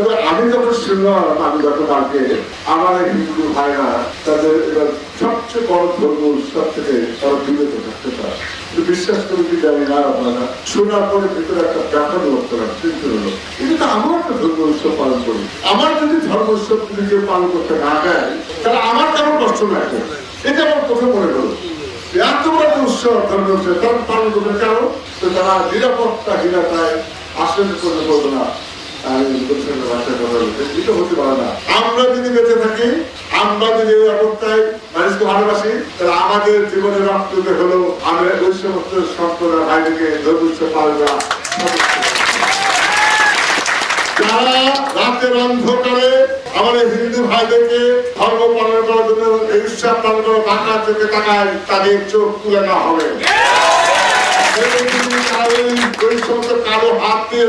তবে আমি যখন শুনলাম আমি গতকালকে আমার এই হিন্দু ভাইরা তাদের এবার সবচেয়ে বড় ধর্ম উৎসব থেকে তারা বিরত থাকতে পারে বিশ্বাস করে কি জানি না আপনারা। শোনার পরে ভিতরে একটা ব্যাপার লক্ষ্য রাখ চিন্তা হলো কিন্তু তো আমার একটা ধর্ম উৎসব পালন করি। আমার যদি ধর্ম উৎসব যদি কেউ পালন করতে না দেয়, তাহলে আমার কেমন কষ্ট লাগবে? এটা আমার প্রথম মনে হলো। এত বড় উৎসব ধর্ম উৎসব তারা পালন করবে কেন? তারা নিরাপত্তাহীনতায় আসলে করতে পারবে না। আমরা যদি বেঁচে থাকি, আমরা যদি অবস্থায় মানুষকে ভালোবাসি, তাহলে আমাদের জীবনের রক্তকে হলো আমরা ওই সমস্ত সম্প্রদায় ভাইদেরকে রাতের অন্ধকারে আমাদের হিন্দু ভাইদেরকে ধর্ম পালন তাকায়, তাদের চোখ তুলে হবে। কালো হাত দিয়ে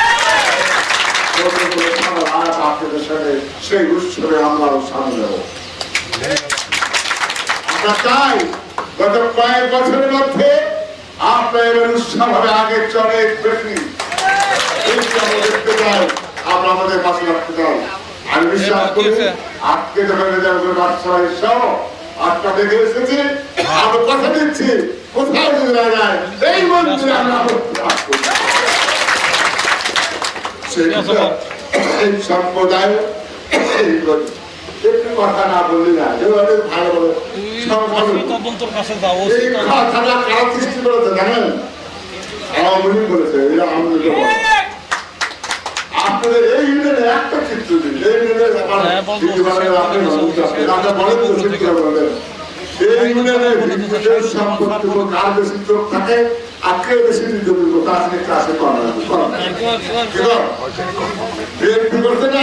রাত আপনাদের সঙ্গে সেই উৎসবে আমরাও সামিল হব আমরা চাই গত কয়েক বছরের মধ্যে আপনার উৎসব হবে আগের চলে বেশি আমরা দেখতে চাই আমরা আমাদের পাশে রাখতে চাই। আমি বিশ্বাস করি আজকে যখন রেজাল্ট বাচ্চারা এসব আজকে দেখে এসেছি আমরা কথা দিচ্ছি কোথাও যদি না যায় এই মন্দিরে আমরা এই সম্প্রদায়। একটু কথা না বললি না ভালো সংখ্যালঘু তদন্তর কাছে যাও এই কথাটা কারা সৃষ্টি করেছে জানেন আওয়ামী লীগ বলেছে এরা আওয়ামী লীগ আপনাদের এই ইউনিয়নে একটা চিত্র দিন এই। আপনারা বলেন। বেশি চোখ থাকে বেশি নির্যাতন করতে আসলে ক্লাসে করা? বিএনপি করতে না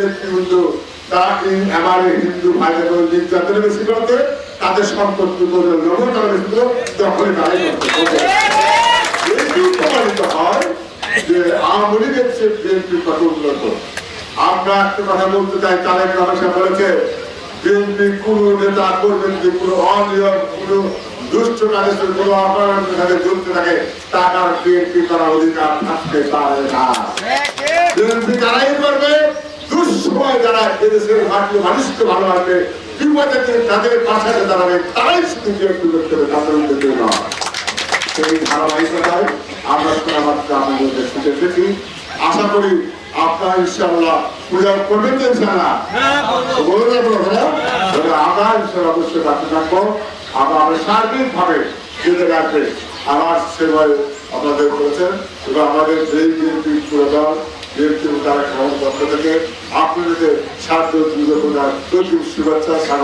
নেতৃবৃন্দ, তারা হিন্দু ভাইদের উপর নির্যাতনে বেশি করতে, তাদের সম্পত্তি করে বেশি দখলে তারাই করতে এটি প্রমাণিত হয় যে আওয়ামী লীগের উন্নত। আমরা একটা কথা বলতে চাই, তারেক বলেছে, বিএনপি কোন নেতা করবেন যে কোনো অনিয়ম দুষ্ট কাজের কোনো সাথে যুক্ত থাকে বিএনপি করার অধিকার থাকতে পারে না। বিএনপি তারাই করবে, দুঃসময় যারা এদেশের মানুষকে ভালোবাসবে, বিপদে তাদের পাশে দাঁড়াবে, তারাই শুধু বিএনপি করতে হবে তাদের উদ্যোগে নয় সেই ধারাবাহিকতায় আমরা মাত্র আমাদের এসেছি আশা করি আপনারা ইনশাআল্লাহ পূজা করবেন তো ইনশাআল্লাহ। বলে দেবো হ্যাঁ আমরা ইনশাআল্লাহ অবশ্যই রাখতে থাকব। আমরা আমরা সার্বিকভাবে যেতে রাখবে। আমার সেবায় আপনাদের করেছেন এবং আমাদের যেই বিএনপি প্রধান বিএনপি তারা পক্ষ থেকে আপনাদের সাহায্য শুভেচ্ছা স্বাগত।